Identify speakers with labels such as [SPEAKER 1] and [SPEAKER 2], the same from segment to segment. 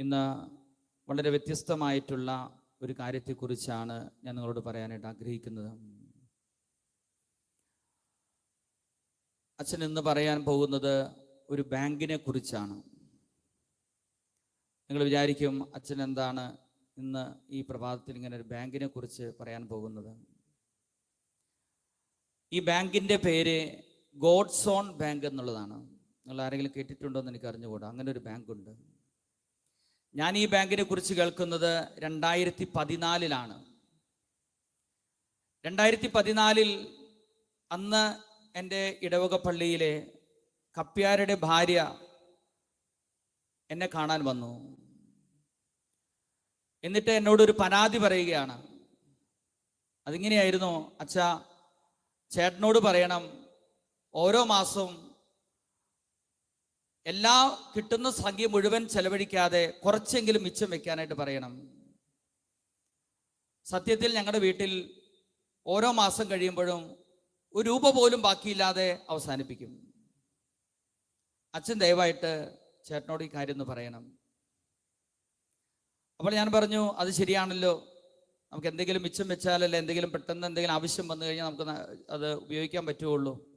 [SPEAKER 1] ഇന്ന് വളരെ വ്യത്യസ്തമായിട്ടുള്ള ഒരു കാര്യത്തെക്കുറിച്ചാണ് ഞാൻ നിങ്ങളോട് പറയാനായിട്ട് ആഗ്രഹിക്കുന്നത്. അച്ഛൻ ഇന്ന് പറയാൻ പോകുന്നത് ഒരു ബാങ്കിനെ കുറിച്ചാണ്. നിങ്ങൾ വിചാരിക്കും അച്ഛൻ എന്താണ് ഇന്ന് ഈ പ്രഭാതത്തിൽ ഇങ്ങനെ ഒരു ബാങ്കിനെ കുറിച്ച് പറയാൻ പോകുന്നത്. ഈ ബാങ്കിന്റെ പേര് ഗോഡ്സോൺ ബാങ്ക് എന്നുള്ളതാണ്. നിങ്ങൾ ആരെങ്കിലും കേട്ടിട്ടുണ്ടോ എന്ന് എനിക്ക് അറിഞ്ഞുകൂടാ. അങ്ങനെ ഒരു ബാങ്ക് ഉണ്ട് ഞാൻ ഈ ബാങ്കിനെ കുറിച്ച് കേൾക്കുന്നത് രണ്ടായിരത്തി പതിനാലിലാണ് രണ്ടായിരത്തി പതിനാലിൽ അന്ന് എന്റെ ഇടവക പള്ളിയിലെ കപ്പ്യാരുടെ ഭാര്യ എന്നെ കാണാൻ വന്നു. എന്നിട്ട് എന്നോടൊരു പരാതി പറയുകയാണ്. അതിങ്ങനെയായിരുന്നു അച്ഛ ചേട്ടനോട് പറയണം ഓരോ മാസവും എല്ലാ കിട്ടുന്ന സംഖ്യ മുഴുവൻ ചെലവഴിക്കാതെ കുറച്ചെങ്കിലും മിച്ചം വെക്കാനായിട്ട് പറയണം. സത്യത്തിൽ ഞങ്ങളുടെ വീട്ടിൽ ഓരോ മാസം കഴിയുമ്പോഴും ഒരു രൂപ പോലും ബാക്കിയില്ലാതെ അവസാനിപ്പിക്കും. അച്ഛൻ ദയവായിട്ട് ചേട്ടനോട് ഈ കാര്യം ഒന്ന് പറയണം. അപ്പോൾ ഞാൻ പറഞ്ഞു അത് ശരിയാണല്ലോ. നമുക്ക് എന്തെങ്കിലും മിച്ചം വെച്ചാലല്ലേ എന്തെങ്കിലും പെട്ടെന്ന് എന്തെങ്കിലും ആവശ്യം വന്നു കഴിഞ്ഞാൽ നമുക്ക് അത് ഉപയോഗിക്കാൻ പറ്റുള്ളൂ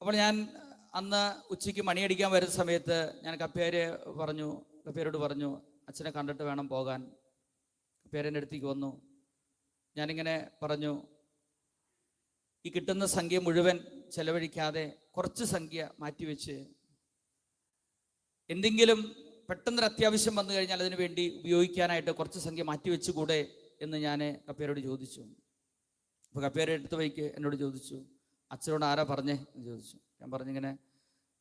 [SPEAKER 1] അപ്പോൾ ഞാൻ അന്ന് ഉച്ചയ്ക്ക് മണിയടിക്കാൻ വരുന്ന സമയത്ത് ഞാൻ കപ്പേരെ പറഞ്ഞു കപ്പേരോട് പറഞ്ഞു അച്ഛനെ കണ്ടിട്ട് വേണം പോകാൻ. കപ്പേരന്റെ അടുത്തേക്ക് വന്നു. ഞാനിങ്ങനെ പറഞ്ഞു ഈ കിട്ടുന്ന സംഖ്യ മുഴുവൻ ചെലവഴിക്കാതെ കുറച്ച് സംഖ്യ മാറ്റിവെച്ച് എന്തെങ്കിലും പെട്ടെന്നൊരു അത്യാവശ്യം വന്നു കഴിഞ്ഞാൽ അതിനു വേണ്ടി ഉപയോഗിക്കാനായിട്ട് കുറച്ച് സംഖ്യ മാറ്റിവെച്ചുകൂടെ? എന്ന് ഞാൻ കപ്പേരോട് ചോദിച്ചു. അപ്പോൾ കപ്പേരെ എടുത്ത വയ്ക്ക് എന്നോട് ചോദിച്ചു അച്ഛനോട് ആരാ പറഞ്ഞേ എന്ന് ചോദിച്ചു. ഞാൻ പറഞ്ഞിങ്ങനെ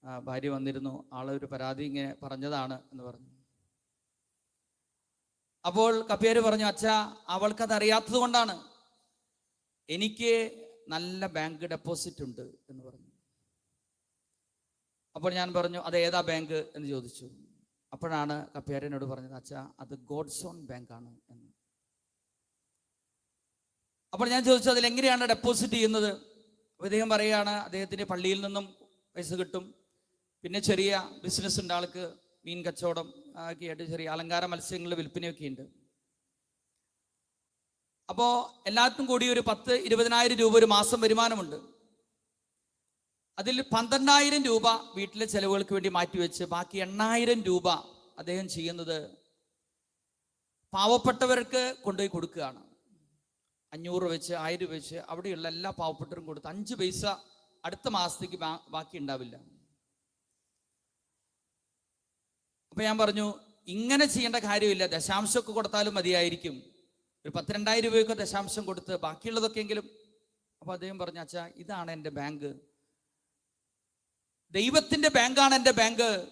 [SPEAKER 1] "ആ, ഭാര്യ വന്നിരുന്നു. ആളെ ഒരു പരാതി ഇങ്ങനെ പറഞ്ഞതാണ് എന്ന് പറഞ്ഞു. അപ്പോൾ കപ്പിയാര് പറഞ്ഞു അച്ഛ അവൾക്കത് അറിയാത്തത് കൊണ്ടാണ്. എനിക്ക് നല്ല ബാങ്ക് ഡെപ്പോസിറ്റ് ഉണ്ട് എന്ന് പറഞ്ഞു. അപ്പോൾ ഞാൻ പറഞ്ഞു അത് ഏതാ ബാങ്ക്? എന്ന് ചോദിച്ചു. അപ്പോഴാണ് കപ്പിയാരനോട് പറഞ്ഞത് അച്ഛ അത് ഗോഡ്സോൺ ബാങ്ക് ആണ് എന്ന്. അപ്പോൾ ഞാൻ ചോദിച്ചു അതിൽ എങ്ങനെയാണ് ഡെപ്പോസിറ്റ് ചെയ്യുന്നത്? അപ്പോൾ ഇദ്ദേഹം പറയുകയാണ് അദ്ദേഹത്തിന്റെ പള്ളിയിൽ നിന്നും പൈസ കിട്ടും. പിന്നെ ചെറിയ ബിസിനസ് ഉണ്ട് ആൾക്ക് മീൻ കച്ചവടം ഒക്കെ ആയിട്ട് ചെറിയ അലങ്കാര മത്സ്യങ്ങളുടെ വിൽപ്പനയൊക്കെ ഉണ്ട്. അപ്പോൾ എല്ലാത്തും കൂടി ഒരു പത്ത് ഇരുപതിനായിരം രൂപ ഒരു മാസം വരുമാനമുണ്ട്. അതിൽ പന്ത്രണ്ടായിരം രൂപ വീട്ടിലെ ചെലവുകൾക്ക് വേണ്ടി മാറ്റിവെച്ച് ബാക്കി എണ്ണായിരം രൂപ അദ്ദേഹം ചെയ്യുന്നത് പാവപ്പെട്ടവർക്ക് കൊണ്ടുപോയി കൊടുക്കുകയാണ്. അഞ്ഞൂറ് വെച്ച് ആയിരം വെച്ച് അവിടെയുള്ള എല്ലാ പാവപ്പെട്ടവരും കൊടുത്ത് അഞ്ച് പൈസ അടുത്ത മാസത്തേക്ക് ബാക്കി ഉണ്ടാവില്ല. അപ്പൊ ഞാൻ പറഞ്ഞു ഇങ്ങനെ ചെയ്യേണ്ട കാര്യമില്ല. ദശാംശമൊക്കെ കൊടുത്താലും മതിയായിരിക്കും. ഒരു പത്തിരണ്ടായിരം രൂപയൊക്കെ ദശാംശം കൊടുത്ത് ബാക്കിയുള്ളതൊക്കെയെങ്കിലും അപ്പൊ അദ്ദേഹം പറഞ്ഞു അച്ഛാ ഇതാണ് എന്റെ ബാങ്ക്. ദൈവത്തിന്റെ ബാങ്കാണ് എന്റെ ബാങ്ക്.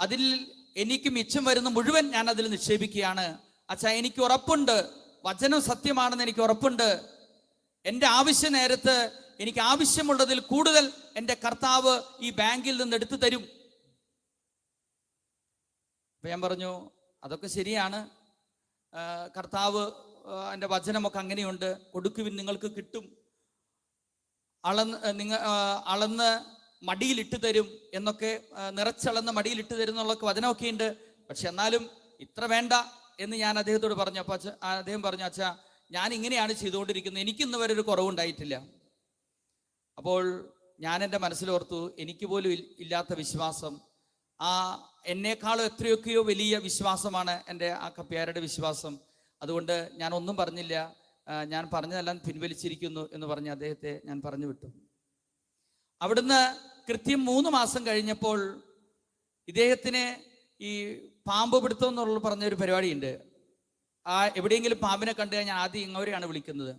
[SPEAKER 1] അതിൽ എനിക്ക് മിച്ചം വരുന്ന മുഴുവൻ ഞാൻ അതിൽ നിക്ഷേപിക്കുകയാണ്. അച്ഛാ എനിക്ക് ഉറപ്പുണ്ട്. വചനം സത്യമാണെന്ന് എനിക്ക് ഉറപ്പുണ്ട്. എന്റെ ആവശ്യ നേരത്ത് എനിക്ക് ആവശ്യമുള്ളതിൽ കൂടുതൽ എന്റെ കർത്താവ് ഈ ബാങ്കിൽ നിന്ന് എടുത്തു തരും. അപ്പൊ ഞാൻ പറഞ്ഞു അതൊക്കെ ശരിയാണ്. കർത്താവ് എന്റെ വചനമൊക്കെ അങ്ങനെയുണ്ട്. കൊടുക്കുവിൻ നിങ്ങൾക്ക് കിട്ടും. അളന്ന് നിങ്ങൾ അളന്ന് മടിയിലിട്ട് തരും എന്നൊക്കെ നിറച്ചളന്ന് മടിയിലിട്ട് തരും എന്നുള്ളൊക്കെ വചനമൊക്കെ ഉണ്ട് പക്ഷെ എന്നാലും ഇത്ര വേണ്ട. എന്ന് ഞാൻ അദ്ദേഹത്തോട് പറഞ്ഞു അപ്പൊ അദ്ദേഹം പറഞ്ഞു അച്ഛാ ഞാൻ ഇങ്ങനെയാണ് ചെയ്തുകൊണ്ടിരിക്കുന്നത്. എനിക്കിന്ന് വരെ ഒരു കുറവുണ്ടായിട്ടില്ല. അപ്പോൾ ഞാൻ എന്റെ മനസ്സിലോർത്തു എനിക്ക് പോലും ഇല്ലാത്ത വിശ്വാസം. ആ എന്നേക്കാളും എത്രയൊക്കെയോ വലിയ വിശ്വാസമാണ് എന്റെ ആ കപ്പ്യാരുടെ വിശ്വാസം. അതുകൊണ്ട് ഞാൻ ഒന്നും പറഞ്ഞില്ല. ഞാൻ പറഞ്ഞതെല്ലാം പിൻവലിച്ചിരിക്കുന്നു എന്ന് പറഞ്ഞ് അദ്ദേഹത്തെ ഞാൻ പറഞ്ഞു വിട്ടു. അവിടുന്ന് കൃത്യം മൂന്ന് മാസം കഴിഞ്ഞപ്പോൾ ഇദ്ദേഹത്തിന് ഈ പാമ്പ് പിടുത്തം എന്നുള്ള പറഞ്ഞൊരു പരിപാടിയുണ്ട്. ആ എവിടെയെങ്കിലും പാമ്പിനെ കണ്ടു കഴിഞ്ഞാൽ ആദ്യം ഇങ്ങവരെയാണ് വിളിക്കുന്നത്.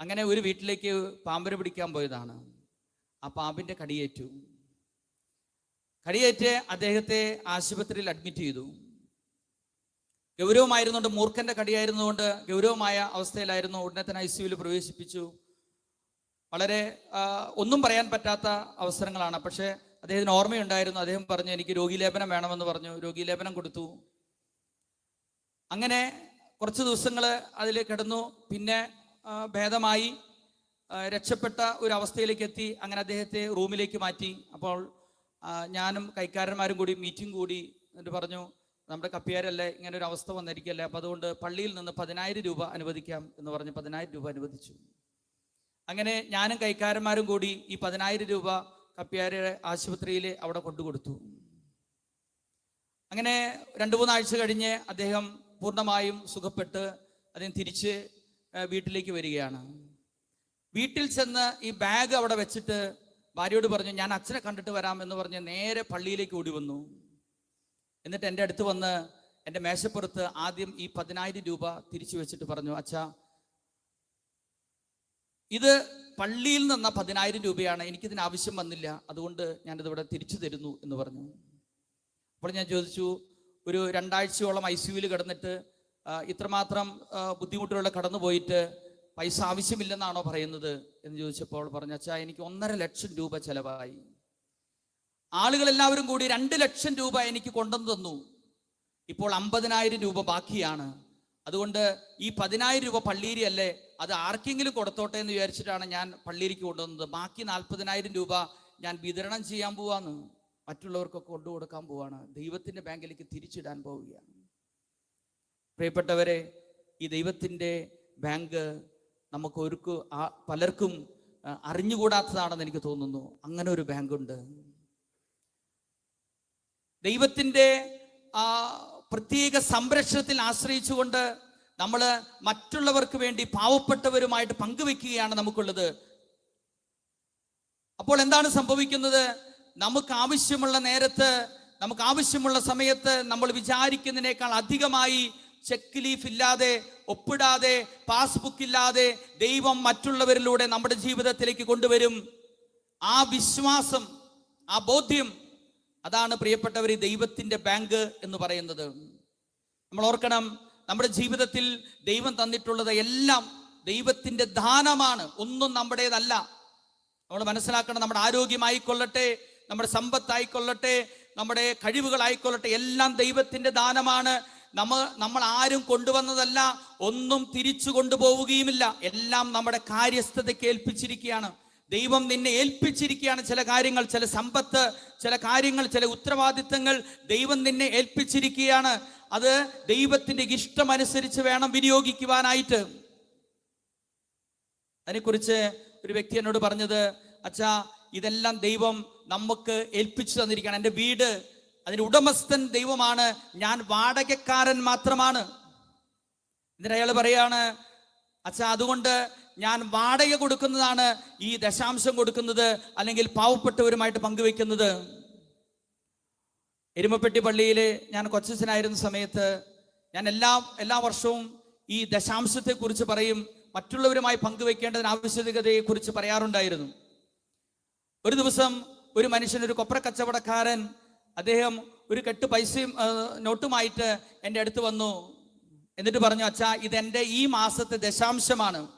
[SPEAKER 1] അങ്ങനെ ഒരു വീട്ടിലേക്ക് പാമ്പിനെ പിടിക്കാൻ പോയതാണ്. ആ പാമ്പിന്റെ കടിയേറ്റു. കടിയേറ്റ് അദ്ദേഹത്തെ ആശുപത്രിയിൽ അഡ്മിറ്റ് ചെയ്തു. ഗൗരവമായിരുന്നുകൊണ്ട് മൂർഖന്റെ കടിയായിരുന്നുകൊണ്ട് ഗൗരവമായ അവസ്ഥയിലായിരുന്നു ഉടനെ തന്നെ ഐ സിയുവിൽ പ്രവേശിപ്പിച്ചു. വളരെ ഒന്നും പറയാൻ പറ്റാത്ത അവസരങ്ങളാണ്. പക്ഷേ അദ്ദേഹത്തിന് ഓർമ്മയുണ്ടായിരുന്നു. അദ്ദേഹം പറഞ്ഞു എനിക്ക് രോഗീലേപനം വേണമെന്ന് പറഞ്ഞു. രോഗീലേപനം കൊടുത്തു. അങ്ങനെ കുറച്ച് ദിവസങ്ങൾ അതിൽ കിടന്നു. പിന്നെ ഭേദമായി രക്ഷപ്പെട്ട ഒരു അവസ്ഥയിലേക്ക് എത്തി. അങ്ങനെ അദ്ദേഹത്തെ റൂമിലേക്ക് മാറ്റി. അപ്പോൾ ഞാനും കൈക്കാരന്മാരും കൂടി മീറ്റിംഗ് കൂടി എന്നിട്ട് പറഞ്ഞു നമ്മുടെ കപ്പിയാരല്ലേ ഇങ്ങനെ ഒരു അവസ്ഥ വന്നിരിക്കല്ലേ അപ്പം അതുകൊണ്ട് പള്ളിയിൽ നിന്ന് പതിനായിരം രൂപ അനുവദിക്കാം എന്ന് പറഞ്ഞ് പതിനായിരം രൂപ അനുവദിച്ചു. അങ്ങനെ ഞാനും കൈക്കാരന്മാരും കൂടി ഈ പതിനായിരം രൂപ കപ്പിയാരുടെ ആശുപത്രിയിൽ അവിടെ കൊണ്ടുകൊടുത്തു. അങ്ങനെ രണ്ട് മൂന്നാഴ്ച കഴിഞ്ഞ് അദ്ദേഹം പൂർണമായും സുഖപ്പെട്ട് അദ്ദേഹം തിരിച്ച് വീട്ടിലേക്ക് വരികയാണ്. വീട്ടിൽ ചെന്ന് ഈ ബാഗ് അവിടെ വെച്ചിട്ട് ഭാര്യയോട് പറഞ്ഞു ഞാൻ അച്ഛനെ കണ്ടിട്ട് വരാം എന്ന് പറഞ്ഞ് നേരെ പള്ളിയിലേക്ക് ഓടി വന്നു. എന്നിട്ട് എന്റെ അടുത്ത് വന്ന് എന്റെ മേശപ്പുറത്ത് ആദ്യം ഈ പതിനായിരം രൂപ തിരിച്ചു വെച്ചിട്ട് പറഞ്ഞു അച്ഛാ ഇത് പള്ളിയിൽ നിന്ന പതിനായിരം രൂപയാണ്. എനിക്കിതിന് ആവശ്യം വന്നില്ല. അതുകൊണ്ട് ഞാനിത് ഇവിടെ തിരിച്ചു തരുന്നു എന്ന് പറഞ്ഞു. അപ്പോൾ ഞാൻ ചോദിച്ചു ഒരു രണ്ടാഴ്ചയോളം ഐ സിയുവിൽ കിടന്നിട്ട് ഇത്രമാത്രം ബുദ്ധിമുട്ടുകളെ കടന്നു പോയിട്ട് പൈസ ആവശ്യമില്ലെന്നാണോ പറയുന്നത് എന്ന് ചോദിച്ചപ്പോൾ പറഞ്ഞു അച്ഛാ എനിക്ക് ഒന്നര ലക്ഷം രൂപ ചെലവായി. ആളുകളെല്ലാവരും കൂടി രണ്ട് ലക്ഷം രൂപ എനിക്ക് കൊണ്ടുവന്നു. തന്നു ഇപ്പോൾ അമ്പതിനായിരം രൂപ ബാക്കിയാണ്. അതുകൊണ്ട് ഈ പതിനായിരം രൂപ പള്ളീരി അല്ലേ അത് ആർക്കെങ്കിലും കൊടുത്തോട്ടെ എന്ന് വിചാരിച്ചിട്ടാണ് ഞാൻ പള്ളിയിലേക്ക് കൊണ്ടുവന്നത്. ബാക്കി നാൽപ്പതിനായിരം രൂപ ഞാൻ വിതരണം ചെയ്യാൻ പോവാന്ന്. മറ്റുള്ളവർക്കൊക്കെ കൊണ്ടു കൊടുക്കാൻ പോവാണ്. ദൈവത്തിന്റെ ബാങ്കിലേക്ക് തിരിച്ചിടാൻ പോവുകയാണ്. പ്രിയപ്പെട്ടവരെ ഈ ദൈവത്തിന്റെ ബാങ്ക് നമുക്ക് ഒരു പലർക്കും അറിഞ്ഞുകൂടാത്തതാണെന്ന് എനിക്ക് തോന്നുന്നു. അങ്ങനെ ഒരു ബാങ്കുണ്ട്. ദൈവത്തിന്റെ ആ പ്രത്യേക സംരക്ഷണത്തിൽ ആശ്രയിച്ചുകൊണ്ട് നമ്മൾ മറ്റുള്ളവർക്ക് വേണ്ടി പാവപ്പെട്ടവരുമായിട്ട് പങ്കുവെക്കുകയാണ് നമുക്കുള്ളത്. അപ്പോൾ എന്താണ് സംഭവിക്കുന്നത്? നമുക്ക് ആവശ്യമുള്ള നേരത്ത് നമുക്ക് ആവശ്യമുള്ള സമയത്ത് നമ്മൾ വിചാരിക്കുന്നതിനേക്കാൾ അധികമായി ചെക്ക് ലീഫ് ഇല്ലാതെ ഒപ്പിടാതെ പാസ്ബുക്ക് ഇല്ലാതെ ദൈവം മറ്റുള്ളവരിലൂടെ നമ്മുടെ ജീവിതത്തിലേക്ക് കൊണ്ടുവരും. ആ വിശ്വാസം ആ ബോധ്യം അതാണ് പ്രിയപ്പെട്ടവർ ഈ ദൈവത്തിന്റെ ബാങ്ക് എന്ന് പറയുന്നത്. നമ്മൾ ഓർക്കണം നമ്മുടെ ജീവിതത്തിൽ ദൈവം തന്നിട്ടുള്ളത് എല്ലാം ദൈവത്തിന്റെ ദാനമാണ്. ഒന്നും നമ്മുടേതല്ല. നമ്മൾ മനസ്സിലാക്കണം നമ്മുടെ ആരോഗ്യമായിക്കൊള്ളട്ടെ നമ്മുടെ സമ്പത്തായിക്കൊള്ളട്ടെ നമ്മുടെ കഴിവുകളായിക്കൊള്ളട്ടെ എല്ലാം ദൈവത്തിന്റെ ദാനമാണ്. നമ്മ നമ്മൾ ആരും കൊണ്ടുവന്നതല്ല ഒന്നും തിരിച്ചു കൊണ്ടുപോവുകയുമില്ല. എല്ലാം നമ്മുടെ കാര്യസ്ഥതയ്ക്ക് ഏൽപ്പിച്ചിരിക്കുകയാണ്. ദൈവം നിന്നെ ഏൽപ്പിച്ചിരിക്കുകയാണ് ചില കാര്യങ്ങൾ ചില സമ്പത്ത് ചില കാര്യങ്ങൾ ചില ഉത്തരവാദിത്തങ്ങൾ ദൈവം നിന്നെ ഏൽപ്പിച്ചിരിക്കുകയാണ്. അത് ദൈവത്തിന്റെ ഇഷ്ടമനുസരിച്ച് വേണം വിനിയോഗിക്കുവാനായിട്ട്. അതിനെക്കുറിച്ച് ഒരു വ്യക്തി എന്നോട് പറഞ്ഞത് അച്ഛാ ഇതെല്ലാം ദൈവം നമുക്ക് ഏൽപ്പിച്ചു തന്നിരിക്കുകയാണ്. എന്റെ വീട് അതിന്റെ ഉടമസ്ഥൻ ദൈവമാണ്. ഞാൻ വാടകക്കാരൻ മാത്രമാണ്. എന്നിട്ട് അയാൾ പറയാണ് അച്ഛാ അതുകൊണ്ട് ഞാൻ വാടക കൊടുക്കുന്നതാണ് ഈ ദശാംശം കൊടുക്കുന്നത് അല്ലെങ്കിൽ പാവപ്പെട്ടവരുമായിട്ട് പങ്കുവെക്കുന്നത് എരുമപ്പെട്ടി പള്ളിയിൽ ഞാൻ കൊച്ചനായിരുന്ന സമയത്ത് ഞാൻ എല്ലാ എല്ലാ വർഷവും ഈ ദശാംശത്തെക്കുറിച്ച് പറയും മറ്റുള്ളവരുമായി പങ്കുവെക്കേണ്ടതിന് ആവശ്യകതയെക്കുറിച്ച് പറയാറുണ്ടായിരുന്നു. ഒരു ദിവസം ഒരു മനുഷ്യൻ ഒരു കൊപ്ര കച്ചവടക്കാരൻ അദ്ദേഹം ഒരു കെട്ട് പൈസയും നോട്ടുമായിട്ട് എന്റെ അടുത്ത് വന്നു. എന്നിട്ട് പറഞ്ഞു അച്ഛാ ഇതെന്റെ ഈ മാസത്തെ ദശാംശമാണ്.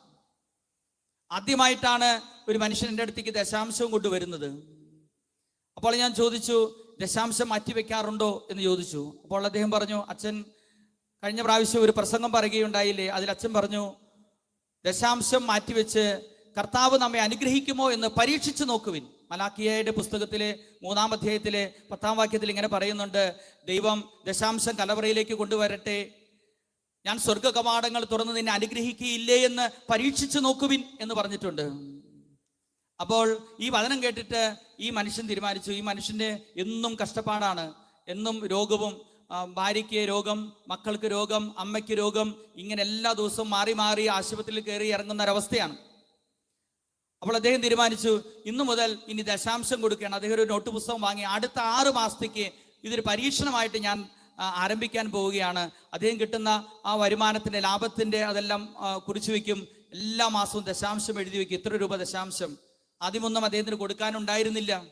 [SPEAKER 1] ആദ്യമായിട്ടാണ് ഒരു മനുഷ്യൻ എന്റെ അടുത്തേക്ക് ദശാംശവും കൊണ്ടുവരുന്നത്. അപ്പോൾ ഞാൻ ചോദിച്ചു ദശാംശം മാറ്റിവെക്കാറുണ്ടോ എന്ന് ചോദിച്ചു. അപ്പോൾ അദ്ദേഹം പറഞ്ഞു അച്ഛൻ കഴിഞ്ഞ പ്രാവശ്യം ഒരു പ്രസംഗം പറയുകയുണ്ടായില്ലേ? അതിൽ അച്ഛൻ പറഞ്ഞു ദശാംശം മാറ്റിവെച്ച് കർത്താവ് നമ്മെ അനുഗ്രഹിക്കുമോ എന്ന് പരീക്ഷിച്ചു നോക്കുവിൻ. മലാക്കിയയുടെ പുസ്തകത്തിലെ മൂന്നാം അധ്യായത്തിലെ പത്താം വാക്യത്തിൽ ഇങ്ങനെ പറയുന്നുണ്ട് ദൈവം ദശാംശം കലവറയിലേക്ക് കൊണ്ടുവരട്ടെ ഞാൻ സ്വർഗ കവാടങ്ങൾ തുറന്ന് നിന്നെ അനുഗ്രഹിക്കുകയില്ലേ എന്ന് പരീക്ഷിച്ചു നോക്കുവിൻ എന്ന് പറഞ്ഞിട്ടുണ്ട്. അപ്പോൾ ഈ വചനം കേട്ടിട്ട് ഈ മനുഷ്യൻ തീരുമാനിച്ചു ഈ മനുഷ്യന്റെ എന്നും കഷ്ടപ്പാടാണ് എന്നും രോഗവും ഭാര്യയ്ക്ക് രോഗം മക്കൾക്ക് രോഗം അമ്മയ്ക്ക് രോഗം ഇങ്ങനെ എല്ലാ ദിവസവും മാറി മാറി ആശുപത്രിയിൽ കയറി ഇറങ്ങുന്ന ഒരവസ്ഥയാണ്. അപ്പോൾ അദ്ദേഹം തീരുമാനിച്ചു ഇന്നു മുതൽ ഇനി ദശാംശം കൊടുക്കുകയാണ്. അദ്ദേഹം ഒരു നോട്ട് പുസ്തകം വാങ്ങി അടുത്ത ആറ് മാസത്തേക്ക് ഇതൊരു പരീക്ഷണമായിട്ട് ഞാൻ ആരംഭിക്കാൻ പോവുകയാണ്. അദ്ദേഹം കിട്ടുന്ന ആ വരുമാനത്തിന്റെ ലാഭത്തിന്റെ അതെല്ലാം കുറിച്ചു വെക്കും എല്ലാ മാസവും ദശാംശം എഴുതി വെക്കും ഇത്ര രൂപ ദശാംശം. ആദ്യമൊന്നും അദ്ദേഹത്തിന് കൊടുക്കാനുണ്ടായിരുന്നില്ല.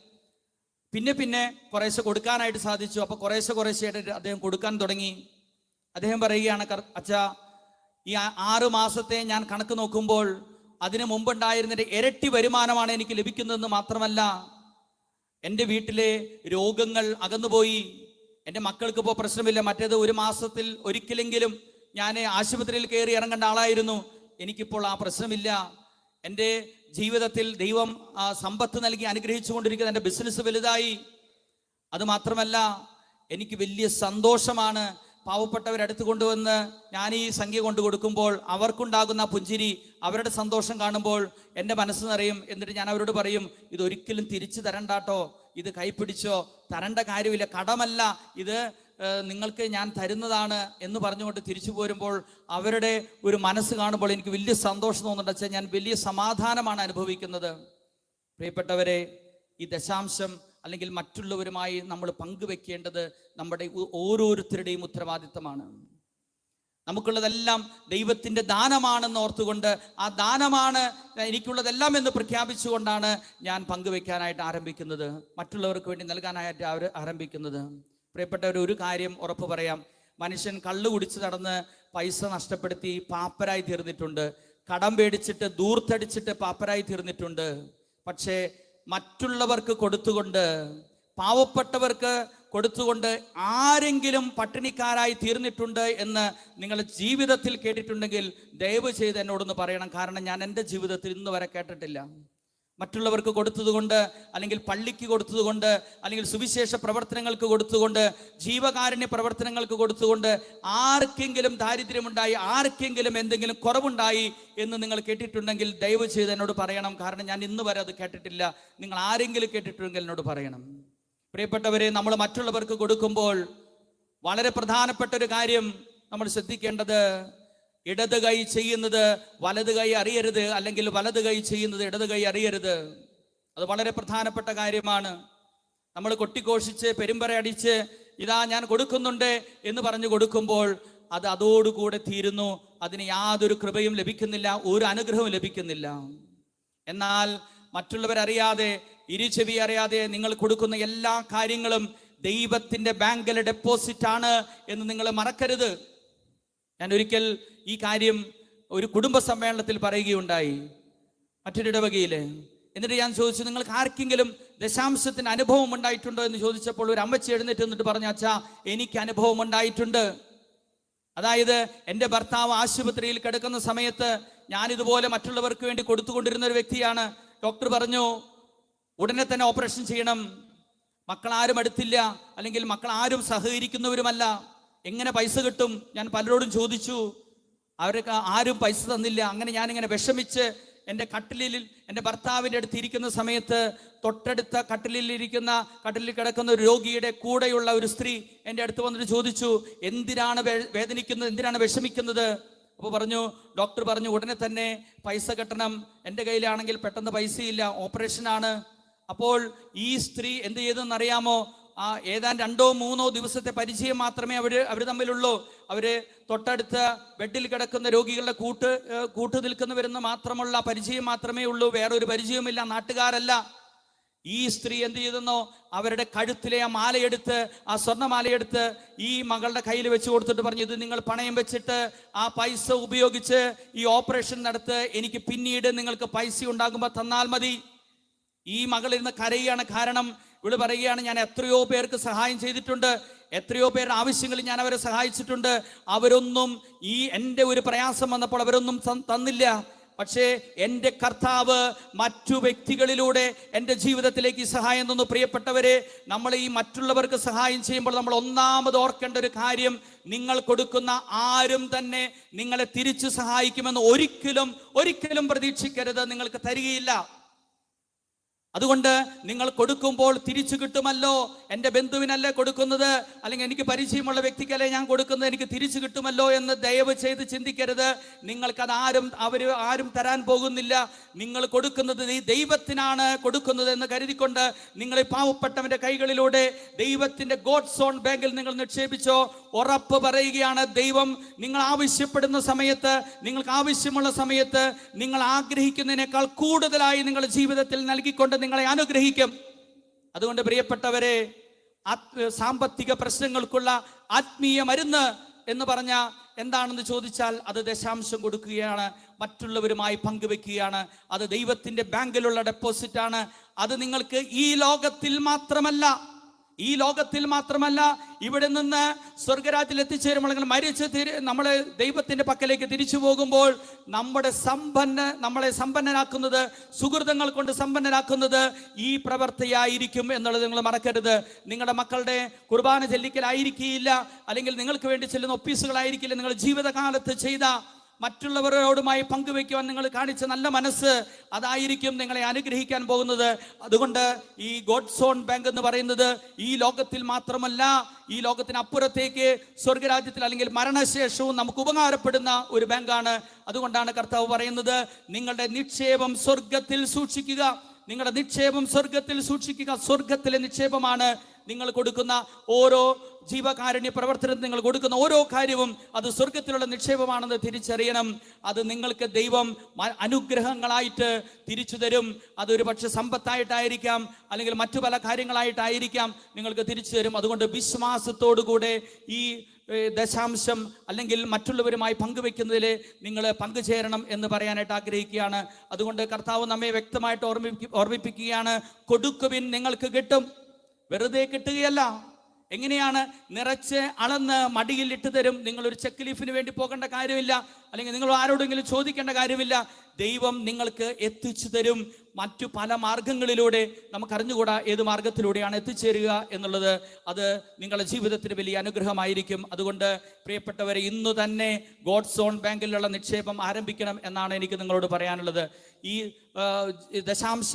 [SPEAKER 1] പിന്നെ പിന്നെ കുറേശ്ശെ കൊടുക്കാനായിട്ട് സാധിച്ചു. അപ്പൊ കുറേശ്ശെ കുറേശ്ശെയായിട്ട് അദ്ദേഹം കൊടുക്കാൻ തുടങ്ങി. അദ്ദേഹം പറയുകയാണ് അച്ഛ ഈ ആറു മാസത്തെ ഞാൻ കണക്ക് നോക്കുമ്പോൾ അതിനു മുമ്പുണ്ടായിരുന്നതിന്റെ ഇരട്ടി വരുമാനമാണ് എനിക്ക് ലഭിക്കുന്നതെന്ന് മാത്രമല്ല എന്റെ വീട്ടിലെ രോഗങ്ങൾ അകന്നുപോയി. എന്റെ മക്കൾക്ക് ഇപ്പോൾ പ്രശ്നമില്ല. മറ്റേത് ഒരു മാസത്തിൽ ഒരിക്കലെങ്കിലും ഞാൻ ആശുപത്രിയിൽ കയറി ഇറങ്ങേണ്ട ആളായിരുന്നു. എനിക്കിപ്പോൾ ആ പ്രശ്നമില്ല. എന്റെ ജീവിതത്തിൽ ദൈവം സമ്പത്ത് നൽകി അനുഗ്രഹിച്ചുകൊണ്ടിരിക്കുന്ന എന്റെ ബിസിനസ് വലുതായി. അതുമാത്രമല്ല എനിക്ക് വലിയ സന്തോഷമാണ് പാവപ്പെട്ടവരടുത്ത് കൊണ്ടുവന്ന് ഞാൻ ഈ സംഖ്യ കൊണ്ട് കൊടുക്കുമ്പോൾ അവർക്കുണ്ടാകുന്ന പുഞ്ചിരി അവരുടെ സന്തോഷം കാണുമ്പോൾ എന്റെ മനസ്സ് നിറയും. എന്നിട്ട് ഞാൻ അവരോട് പറയും ഇതൊരിക്കലും തിരിച്ചു തരണ്ടാട്ടോ ഇത് കൈപ്പിടിച്ചോ തരേണ്ട കാര്യമില്ല കടമല്ല ഇത് നിങ്ങൾക്ക് ഞാൻ തരുന്നതാണ് എന്ന് പറഞ്ഞുകൊണ്ട് തിരിച്ചു പോരുമ്പോൾ അവരുടെ ഒരു മനസ്സ് കാണുമ്പോൾ എനിക്ക് വലിയ സന്തോഷം തോന്നുന്നുണ്ട്. വെച്ചാൽ ഞാൻ വലിയ സമാധാനമാണ് അനുഭവിക്കുന്നത്. പ്രിയപ്പെട്ടവരെ ഈ ദശാംശം അല്ലെങ്കിൽ മറ്റുള്ളവരുമായി നമ്മൾ പങ്കുവെക്കേണ്ടത് നമ്മുടെ ഓരോരുത്തരുടെയും ഉത്തരവാദിത്തമാണ്. നമുക്കുള്ളതെല്ലാം ദൈവത്തിന്റെ ദാനമാണെന്ന് ഓർത്തുകൊണ്ട് ആ ദാനമാണ് എനിക്കുള്ളതെല്ലാം എന്ന് പ്രഖ്യാപിച്ചുകൊണ്ടാണ് ഞാൻ പങ്കുവെക്കാനായിട്ട് ആരംഭിക്കുന്നത്. മറ്റുള്ളവർക്ക് വേണ്ടി നൽകാനായിട്ട് അവർ ആരംഭിക്കുന്നത്. പ്രിയപ്പെട്ടവർ ഒരു കാര്യം ഉറപ്പ് പറയാം. മനുഷ്യൻ കള്ളു കുടിച്ച് നടന്ന് പൈസ നഷ്ടപ്പെടുത്തി പാപ്പരായി തീർന്നിട്ടുണ്ട്. കടം പേടിച്ചിട്ട് ദൂർത്തടിച്ചിട്ട് പാപ്പരായി തീർന്നിട്ടുണ്ട്. പക്ഷേ മറ്റുള്ളവർക്ക് കൊടുത്തുകൊണ്ട് പാവപ്പെട്ടവർക്ക് കൊടുത്തുകൊണ്ട് ആരെങ്കിലും പട്ടിണിക്കാരായി തീർന്നിട്ടുണ്ട് എന്ന് നിങ്ങൾ ജീവിതത്തിൽ കേട്ടിട്ടുണ്ടെങ്കിൽ ദയവ് ചെയ്ത് എന്നോടൊന്ന് പറയണം. കാരണം ഞാൻ എന്റെ ജീവിതത്തിൽ ഇന്ന് വരെ കേട്ടിട്ടില്ല. മറ്റുള്ളവർക്ക് കൊടുത്തതുകൊണ്ട് അല്ലെങ്കിൽ പള്ളിക്ക് കൊടുത്തതുകൊണ്ട് അല്ലെങ്കിൽ സുവിശേഷ പ്രവർത്തനങ്ങൾക്ക് കൊടുത്തുകൊണ്ട് ജീവകാരുണ്യ പ്രവർത്തനങ്ങൾക്ക് കൊടുത്തുകൊണ്ട് ആർക്കെങ്കിലും ദാരിദ്ര്യമുണ്ടായി ആർക്കെങ്കിലും എന്തെങ്കിലും കുറവുണ്ടായി എന്ന് നിങ്ങൾ കേട്ടിട്ടുണ്ടെങ്കിൽ ദയവ് ചെയ്ത് എന്നോട് പറയണം. കാരണം ഞാൻ ഇന്ന് വരെ അത് കേട്ടിട്ടില്ല. നിങ്ങൾ ആരെങ്കിലും കേട്ടിട്ടുണ്ടെങ്കിൽ എന്നോട് പറയണം. പ്രിയപ്പെട്ടവരെ നമ്മൾ മറ്റുള്ളവർക്ക് കൊടുക്കുമ്പോൾ വളരെ പ്രധാനപ്പെട്ട ഒരു കാര്യം നമ്മൾ ശ്രദ്ധിക്കേണ്ടത് ഇടത് കൈ ചെയ്യുന്നത് വലത് കൈ അറിയരുത് അല്ലെങ്കിൽ വലത് കൈ ചെയ്യുന്നത് ഇടത് കൈ അറിയരുത്. അത് വളരെ പ്രധാനപ്പെട്ട കാര്യമാണ്. നമ്മൾ കൊട്ടിഘോഷിച്ച് പെരുമ്പറ അടിച്ച് ഇതാ ഞാൻ കൊടുക്കുന്നുണ്ട് എന്ന് പറഞ്ഞു കൊടുക്കുമ്പോൾ അത് അതോടുകൂടെ തീരുന്നു. അതിന് യാതൊരു കൃപയും ലഭിക്കുന്നില്ല ഒരു അനുഗ്രഹവും ലഭിക്കുന്നില്ല. എന്നാൽ മറ്റുള്ളവരറിയാതെ ഇരുചെവി അറിയാതെ നിങ്ങൾ കൊടുക്കുന്ന എല്ലാ കാര്യങ്ങളും ദൈവത്തിന്റെ ബാങ്കിൽ ഡെപ്പോസിറ്റ് ആണ് എന്ന് നിങ്ങൾ മറക്കരുത്. ഞാൻ ഒരിക്കൽ ഈ കാര്യം ഒരു കുടുംബ സമ്മേളനത്തിൽ പറയുകയുണ്ടായി. മറ്റൊരു ഇടവകയിൽ. എന്നിട്ട് ഞാൻ ചോദിച്ചു നിങ്ങൾക്ക് ആർക്കെങ്കിലും ദശാംശത്തിന് അനുഭവം ഉണ്ടായിട്ടുണ്ടോ? എന്ന് ചോദിച്ചപ്പോൾ ഒരു അമ്മച്ചി എഴുന്നേറ്റ് എന്നിട്ട് പറഞ്ഞു അച്ഛാ എനിക്ക് അനുഭവം ഉണ്ടായിട്ടുണ്ട്. അതായത് എന്റെ ഭർത്താവ് ആശുപത്രിയിൽ കിടക്കുന്ന സമയത്ത് ഞാനിതുപോലെ മറ്റുള്ളവർക്ക് വേണ്ടി കൊടുത്തുകൊണ്ടിരുന്ന ഒരു വ്യക്തിയാണ്. ഡോക്ടർ പറഞ്ഞു ഉടനെ തന്നെ ഓപ്പറേഷൻ ചെയ്യണം. മക്കൾ ആരും അടുത്തില്ല. അല്ലെങ്കിൽ മക്കൾ ആരും സഹകരിക്കുന്നവരുമല്ല. എങ്ങനെ പൈസ കിട്ടും? ഞാൻ പലരോടും ചോദിച്ചു. അവർക്ക് ആരും പൈസ തന്നില്ല. അങ്ങനെ ഞാനിങ്ങനെ വിഷമിച്ച് എന്റെ കട്ടിലിൽ എന്റെ ഭർത്താവിന്റെ അടുത്ത് ഇരിക്കുന്ന സമയത്ത് തൊട്ടടുത്ത കട്ടിലിൽ ഇരിക്കുന്ന കട്ടിലിൽ കിടക്കുന്ന ഒരു രോഗിയുടെ കൂടെയുള്ള ഒരു സ്ത്രീ എന്റെ അടുത്ത് വന്നിട്ട് ചോദിച്ചു എന്തിനാണ് വേദനിക്കുന്നത്? എന്തിനാണ് വിഷമിക്കുന്നത്? അപ്പോൾ പറഞ്ഞു ഡോക്ടർ പറഞ്ഞു ഉടനെ തന്നെ പൈസ കെട്ടണം. എന്റെ കയ്യിലാണെങ്കിൽ പെട്ടെന്ന് പൈസയില്ല. ഓപ്പറേഷനാണ്. അപ്പോൾ ഈ സ്ത്രീ എന്ത് ചെയ്തെന്നറിയാമോ? ആ ഏതാണ്ട് രണ്ടോ മൂന്നോ ദിവസത്തെ പരിചയം മാത്രമേ അവർ അവർ തമ്മിലുള്ളൂ. അവർ തൊട്ടടുത്ത ബെഡിൽ കിടക്കുന്ന രോഗികളുടെ കൂട്ട് കൂട്ടു നിൽക്കുന്നവരെന്ന് മാത്രമുള്ള പരിചയം മാത്രമേ ഉള്ളൂ. വേറെ ഒരു പരിചയവുമില്ല. നാട്ടുകാരല്ല. ഈ സ്ത്രീ എന്ത് ചെയ്തെന്നോ? അവരുടെ കഴുത്തിലെ ആ മാലയെടുത്ത് ആ സ്വർണമാലയെടുത്ത് ഈ മകളുടെ കയ്യിൽ വെച്ച് കൊടുത്തിട്ട് പറഞ്ഞു ഇത് നിങ്ങൾ പണയം വെച്ചിട്ട് ആ പൈസ ഉപയോഗിച്ച് ഈ ഓപ്പറേഷൻ നടത്ത്. എനിക്ക് പിന്നീട് നിങ്ങൾക്ക് പൈസ ഉണ്ടാകുമ്പോൾ തന്നാൽ മതി. ഈ മകൾ ഇരുന്ന് കരയുകയാണ് കാരണം ഇവൾ പറയുകയാണ് ഞാൻ എത്രയോ പേർക്ക് സഹായം ചെയ്തിട്ടുണ്ട്. എത്രയോ പേരുടെ ആവശ്യങ്ങളിൽ ഞാൻ അവരെ സഹായിച്ചിട്ടുണ്ട്. അവരൊന്നും ഈ എന്റെ ഒരു പ്രയാസം വന്നപ്പോൾ അവരൊന്നും തന്നില്ല. പക്ഷേ എന്റെ കർത്താവ് മറ്റു വ്യക്തികളിലൂടെ എന്റെ ജീവിതത്തിലേക്ക് സഹായം തന്നു. പ്രിയപ്പെട്ടവരെ നമ്മൾ ഈ മറ്റുള്ളവർക്ക് സഹായം ചെയ്യുമ്പോൾ നമ്മൾ ഒന്നാമത് ഓർക്കേണ്ട ഒരു കാര്യം നിങ്ങൾ കൊടുക്കുന്ന ആരും തന്നെ നിങ്ങളെ തിരിച്ചു സഹായിക്കുമെന്ന് ഒരിക്കലും ഒരിക്കലും പ്രതീക്ഷിക്കരുത്. നിങ്ങൾക്ക് തരികയില്ല. അതുകൊണ്ട് നിങ്ങൾ കൊടുക്കുമ്പോൾ തിരിച്ചു കിട്ടുമല്ലോ. എന്റെ ബന്ധുവിനല്ലേ കൊടുക്കുന്നത്? അല്ലെങ്കിൽ എനിക്ക് പരിചയമുള്ള വ്യക്തിക്കല്ലേ ഞാൻ കൊടുക്കുന്നത്? എനിക്ക് തിരിച്ചു കിട്ടുമല്ലോ എന്ന് ദയവ് ചെയ്ത് ചിന്തിക്കരുത്. നിങ്ങൾക്കത് ആരും അവർ ആരും തരാൻ പോകുന്നില്ല. നിങ്ങൾ കൊടുക്കുന്നത് ഈ ദൈവത്തിനാണ് കൊടുക്കുന്നത് എന്ന് കരുതിക്കൊണ്ട് നിങ്ങൾ ഈ പാവപ്പെട്ടവന്റെ കൈകളിലൂടെ ദൈവത്തിന്റെ ഗോഡ് സോൺ ബാങ്കിൽ നിങ്ങൾ നിക്ഷേപിച്ചോ. ഉറപ്പ് പറയുകയാണ് ദൈവം നിങ്ങൾ ആവശ്യപ്പെടുന്ന സമയത്ത് നിങ്ങൾക്ക് ആവശ്യമുള്ള സമയത്ത് നിങ്ങൾ ആഗ്രഹിക്കുന്നതിനേക്കാൾ കൂടുതലായി നിങ്ങളുടെ ജീവിതത്തിൽ നൽകിക്കൊണ്ട് നിങ്ങളെ അനുഗ്രഹിക്കും. അതുകൊണ്ട് പ്രിയപ്പെട്ടവരെ സാമ്പത്തിക പ്രശ്നങ്ങൾക്കുള്ള ആത്മീയ മരുന്ന് എന്ന് പറഞ്ഞ എന്താണെന്ന് ചോദിച്ചാൽ അത് ദശാംശം കൊടുക്കുകയാണ് മറ്റുള്ളവരുമായി പങ്കുവെക്കുകയാണ് അത് ദൈവത്തിന്റെ ബാങ്കിലുള്ള ഡെപ്പോസിറ്റ് ആണ്. അത് നിങ്ങൾക്ക് ഈ ലോകത്തിൽ മാത്രമല്ല ഈ ലോകത്തിൽ മാത്രമല്ല ഇവിടെ നിന്ന് സ്വർഗരാജ്യത്തിൽ എത്തിച്ചേരുമ്പോൾ മരിച്ച് നമ്മൾ ദൈവത്തിന്റെ പക്കലേക്ക് തിരിച്ചു പോകുമ്പോൾ നമ്മുടെ സമ്പന്ന നമ്മളെ സമ്പന്നനാക്കുന്നത് സുഹൃതങ്ങൾ കൊണ്ട് സമ്പന്നനാക്കുന്നത് ഈ പ്രവർത്തിയായിരിക്കും എന്നുള്ളത് നിങ്ങൾ മറക്കരുത്. നിങ്ങളുടെ മക്കളുടെ കുർബാന ചെല്ലിക്കലായിരിക്കില്ല അല്ലെങ്കിൽ നിങ്ങൾക്ക് വേണ്ടി ചെല്ലുന്ന ഒപ്പീസുകളായിരിക്കില്ല നിങ്ങൾ ജീവിതകാലത്ത് ചെയ്ത മറ്റുള്ളവരോടുമായി പങ്കുവെക്കുവാൻ നിങ്ങൾ കാണിച്ച നല്ല മനസ്സ് അതായിരിക്കും നിങ്ങളെ അനുഗ്രഹിക്കാൻ പോകുന്നത്. അതുകൊണ്ട് ഈ ഗോഡ് സോൺ ബാങ്ക് എന്ന് പറയുന്നത് ഈ ലോകത്തിൽ മാത്രമല്ല ഈ ലോകത്തിന് അപ്പുറത്തേക്ക് സ്വർഗരാജ്യത്തിൽ അല്ലെങ്കിൽ മരണശേഷവും നമുക്ക് ഉപകാരപ്പെടുന്ന ഒരു ബാങ്കാണ്. അതുകൊണ്ടാണ് കർത്താവ് പറയുന്നത് നിങ്ങളുടെ നിക്ഷേപം സ്വർഗത്തിൽ സൂക്ഷിക്കുക. നിങ്ങളുടെ നിക്ഷേപം സ്വർഗത്തിൽ സൂക്ഷിക്കുക. സ്വർഗത്തിലെ നിക്ഷേപമാണ് നിങ്ങൾ കൊടുക്കുന്ന ഓരോ ജീവകാരുണ്യ പ്രവർത്തനത്തിൽ നിങ്ങൾ കൊടുക്കുന്ന ഓരോ കാര്യവും അത് സ്വർഗത്തിലുള്ള നിക്ഷേപമാണെന്ന് തിരിച്ചറിയണം. അത് നിങ്ങൾക്ക് ദൈവം അനുഗ്രഹങ്ങളായിട്ട് തിരിച്ചു തരും. അതൊരു പക്ഷെ സമ്പത്തായിട്ടായിരിക്കാം അല്ലെങ്കിൽ മറ്റു പല കാര്യങ്ങളായിട്ടായിരിക്കാം നിങ്ങൾക്ക് തിരിച്ചു തരും. അതുകൊണ്ട് വിശ്വാസത്തോടുകൂടെ ഈ ദശാംശം അല്ലെങ്കിൽ മറ്റുള്ളവരുമായി പങ്കുവെക്കുന്നതിൽ നിങ്ങൾ പങ്കുചേരണം എന്ന് പറയാനായിട്ട് ആഗ്രഹിക്കുകയാണ്. അതുകൊണ്ട് കർത്താവ് നമ്മെ വ്യക്തമായിട്ട് ഓർമ്മിപ്പി ഓർമ്മിപ്പിക്കുകയാണ്. കൊടുക്കുവിൻ നിങ്ങൾക്ക് കിട്ടും. വെറുതെ കിട്ടുകയല്ല. എങ്ങനെയാണ് നിറച്ച് അളന്ന് മടിയിൽ ഇട്ട് തരും? നിങ്ങൾ ഒരു ചെക്ക് ലീഫിന് വേണ്ടി പോകേണ്ട കാര്യമില്ല. അല്ലെങ്കിൽ നിങ്ങൾ ആരോടെങ്കിലും ചോദിക്കേണ്ട കാര്യമില്ല. ദൈവം നിങ്ങൾക്ക് എത്തിച്ചു തരും. മറ്റു പല മാർഗങ്ങളിലൂടെ നമുക്ക് അറിഞ്ഞുകൂടാ ഏത് മാർഗത്തിലൂടെയാണ് എത്തിച്ചേരുക എന്നുള്ളത്. അത് നിങ്ങളുടെ ജീവിതത്തിന് വലിയ അനുഗ്രഹമായിരിക്കും. അതുകൊണ്ട് പ്രിയപ്പെട്ടവരെ ഇന്നു തന്നെ ഗോഡ്സ് ഓൺ ബാങ്കിലുള്ള നിക്ഷേപം ആരംഭിക്കണം എന്നാണ് എനിക്ക് നിങ്ങളോട് പറയാനുള്ളത്. ഈ ദശാംശ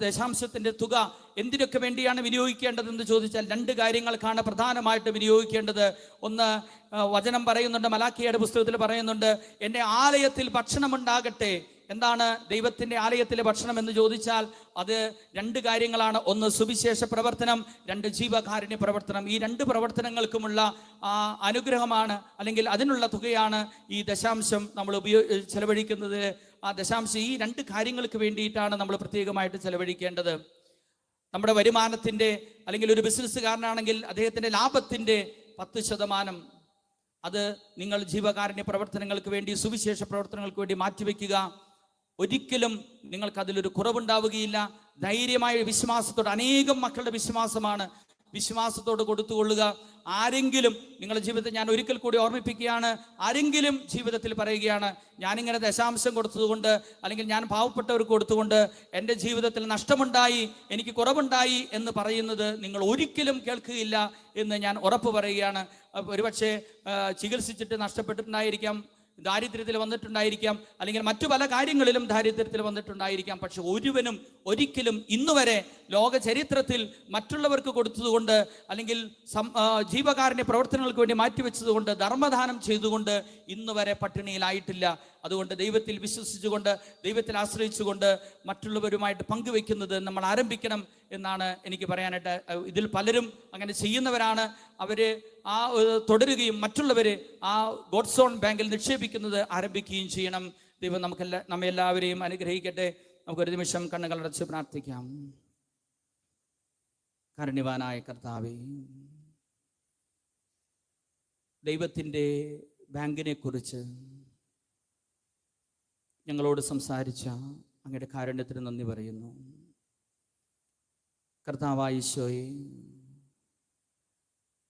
[SPEAKER 1] ദശാംശത്തിന്റെ തുക എന്തിനൊക്കെ വേണ്ടിയാണ് വിനിയോഗിക്കേണ്ടതെന്ന് ചോദിച്ചാൽ രണ്ട് കാര്യങ്ങൾക്കാണ് പ്രധാനമായിട്ട് വിനിയോഗിക്കേണ്ടത്. ഒന്ന് വചനം പറയുന്നുണ്ട് മലാക്കിയുടെ പുസ്തകത്തിൽ പറയുന്നുണ്ട് എന്റെ ആലയത്തിൽ ഭക്ഷണമുണ്ടാകട്ടെ. എന്താണ് ദൈവത്തിന്റെ ആലയത്തിലെ ഭക്ഷണം എന്ന് ചോദിച്ചാൽ അത് രണ്ട് കാര്യങ്ങളാണ്. ഒന്ന് സുവിശേഷ പ്രവർത്തനം രണ്ട് ജീവകാരുണ്യ പ്രവർത്തനം. ഈ രണ്ട് പ്രവർത്തനങ്ങൾക്കുമുള്ള അനുഗ്രഹമാണ് അല്ലെങ്കിൽ അതിനുള്ള തുകയാണ് ഈ ദശാംശം നമ്മൾ ഉപയോഗ ചെലവഴിക്കുന്നത്. ആ ദശാംശം ഈ രണ്ട് കാര്യങ്ങൾക്ക് വേണ്ടിയിട്ടാണ് നമ്മൾ പ്രത്യേകമായിട്ട് ചെലവഴിക്കേണ്ടത്. നമ്മുടെ വരുമാനത്തിന്റെ അല്ലെങ്കിൽ ഒരു ബിസിനസ്സുകാരനാണെങ്കിൽ അദ്ദേഹത്തിന്റെ ലാഭത്തിന്റെ പത്ത് ശതമാനം അത് നിങ്ങൾ ജീവകാരുണ്യ പ്രവർത്തനങ്ങൾക്ക് വേണ്ടി സുവിശേഷ പ്രവർത്തനങ്ങൾക്ക് വേണ്ടി മാറ്റിവെക്കുക. ഒരിക്കലും നിങ്ങൾക്ക് അതിലൊരു കുറവുണ്ടാവുകയില്ല. ധൈര്യമായ വിശ്വാസത്തോടെ അനേകം മക്കളുടെ വിശ്വാസമാണ് വിശ്വാസത്തോട് കൊടുത്തുകൊള്ളുക. ആരെങ്കിലും നിങ്ങളുടെ ജീവിതത്തെ ഞാൻ ഒരിക്കൽ കൂടി ഓർമ്മിപ്പിക്കുകയാണ്. ആരെങ്കിലും ജീവിതത്തിൽ പറയുകയാണ് ഞാനിങ്ങനെ ദശാംശം കൊടുത്തതുകൊണ്ട് അല്ലെങ്കിൽ ഞാൻ പാവപ്പെട്ടവർക്ക് കൊടുത്തുകൊണ്ട് എന്റെ ജീവിതത്തിൽ നഷ്ടമുണ്ടായി എനിക്ക് കുറവുണ്ടായി എന്ന് പറയുന്നത് നിങ്ങൾ ഒരിക്കലും കേൾക്കുകയില്ല എന്ന് ഞാൻ ഉറപ്പ് പറയുകയാണ്. ഒരുപക്ഷെ ചികിത്സിച്ചിട്ട് നഷ്ടപ്പെട്ടിട്ടുണ്ടായിരിക്കാം ദാരിദ്ര്യത്തിൽ വന്നിട്ടുണ്ടായിരിക്കാം അല്ലെങ്കിൽ മറ്റു പല കാര്യങ്ങളിലും ദാരിദ്ര്യത്തിൽ വന്നിട്ടുണ്ടായിരിക്കാം. പക്ഷെ ഒരുവനും ഒരിക്കലും ഇന്നുവരെ ലോക ചരിത്രത്തിൽ മറ്റുള്ളവർക്ക് കൊടുത്തതുകൊണ്ട് അല്ലെങ്കിൽ ജീവകാരുണ്യ പ്രവർത്തനങ്ങൾക്ക് വേണ്ടി മാറ്റിവെച്ചതുകൊണ്ട് ധർമ്മദാനം ചെയ്തുകൊണ്ട് ഇന്നുവരെ പട്ടിണിയിലായിട്ടില്ല. അതുകൊണ്ട് ദൈവത്തിൽ വിശ്വസിച്ചുകൊണ്ട് ദൈവത്തിൽ ആശ്രയിച്ചുകൊണ്ട് മറ്റുള്ളവരുമായിട്ട് പങ്കുവെക്കുന്നത് നമ്മൾ ആരംഭിക്കണം എന്നാണ് എനിക്ക് പറയാനായിട്ട് ഇതിൽ പലരും അങ്ങനെ ചെയ്യുന്നവരാണ്. അവർ ആ തുടരുകയും മറ്റുള്ളവർ ആ ഗോഡ്സോൺ ബാങ്കിൽ നിക്ഷേപിക്കുന്നത് ആരംഭിക്കുകയും ചെയ്യണം. ദൈവം നമുക്കെല്ലാ നമ്മെല്ലാവരെയും അനുഗ്രഹിക്കട്ടെ. നമുക്കൊരു നിമിഷം കണ്ണുകളടച്ച് പ്രാർത്ഥിക്കാം. കാരുണ്യവാനായ കർത്താവേ ദൈവത്തിന്റെ ബാങ്കിനെ കുറിച്ച് ഞങ്ങളോട് സംസാരിച്ച അങ്ങയുടെ കാരുണ്യത്തിന് നന്ദി പറയുന്നു. കർത്താവായിശോയെ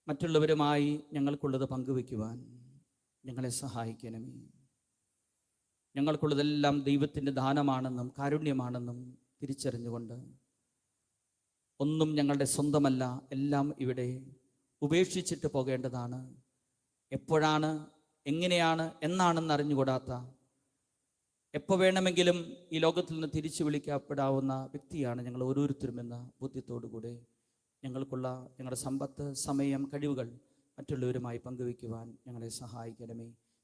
[SPEAKER 1] മറ്റുള്ളവരുമായി ഞങ്ങൾക്കുള്ളത് പങ്കുവെക്കുവാൻ ഞങ്ങളെ സഹായിക്കണമേ. ഞങ്ങൾക്കുള്ളതെല്ലാം ദൈവത്തിന്റെ ദാനമാണെന്നും കാരുണ്യമാണെന്നും തിരിച്ചറിഞ്ഞുകൊണ്ട് ഒന്നും ഞങ്ങളുടെ സ്വന്തമല്ല എല്ലാം ഇവിടെ ഉപേക്ഷിച്ചിട്ട് പോകേണ്ടതാണ്. എപ്പോഴാണ് എങ്ങനെയാണ് എന്നാണെന്ന് അറിഞ്ഞുകൂടാത്ത എപ്പോൾ വേണമെങ്കിലും ഈ ലോകത്തിൽ നിന്ന് തിരിച്ചു വിളിക്കപ്പെടാവുന്ന വ്യക്തിയാണ് ഞങ്ങൾ ഓരോരുത്തരും എന്ന ബോധ്യത്തോടുകൂടെ ഞങ്ങൾക്കുള്ള ഞങ്ങളുടെ സമ്പത്ത് സമയം കഴിവുകൾ മറ്റുള്ളവരുമായി പങ്കുവയ്ക്കുവാൻ ഞങ്ങളെ സഹായിക്കണമേ.